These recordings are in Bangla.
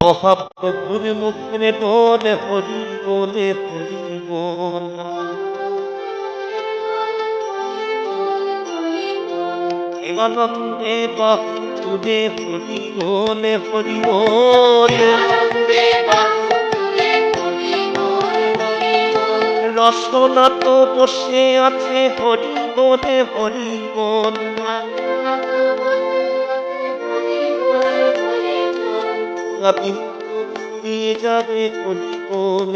মহাপ্রভুর মুখে তোলে হরি বলে হরি বল আনন্দে বলে। রসনা তো বসে আছে হরি বলে হরি যাবে হরি বল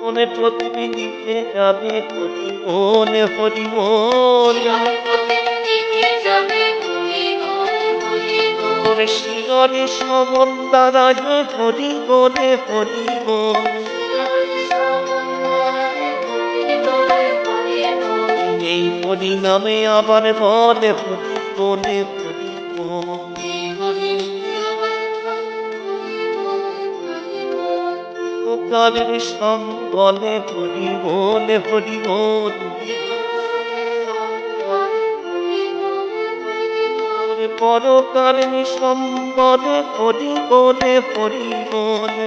মনে প্রতিদিকে যাবে হরি বলে হরি শিগরে সমন দ্বারা হরি বলে হরি বল হরি নামে আবার হরি বল কালের সম্বলে হরি বলে হরি বল পরকালীন সম্বলে বলে হরি বলে।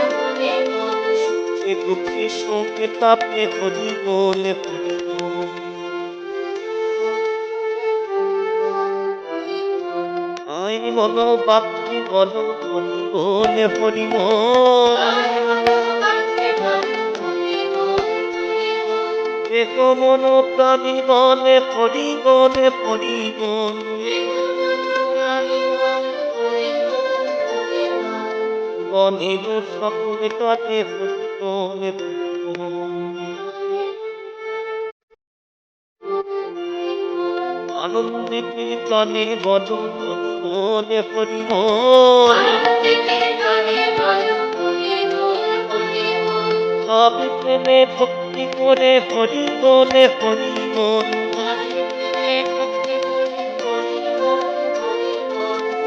সে দুঃখে শোকে তাপে হরি বলে আই বলো বাপি বলো হরি বলে হরি দেখো মন প্রাণী বলে হরি বলে হরি বল। বনের সকলে কাটে হরি আনন্দে কীর্তনে বল প্রেমে ভক্তি করে হরি বলে হরি বল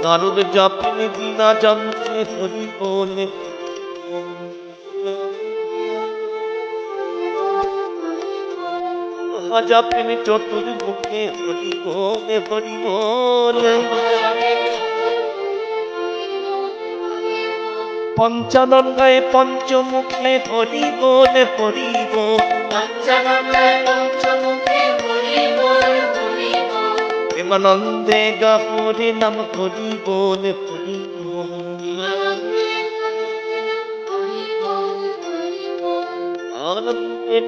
নারদ জাপিনি বিনা হরি বলে জাপিনি চতুর্মুখে হরি বলে হরি বলে পঞ্চমুখে হরি বলে হরি বল প্রেমানন্দে নাম হরি বলে হরি আনন্দে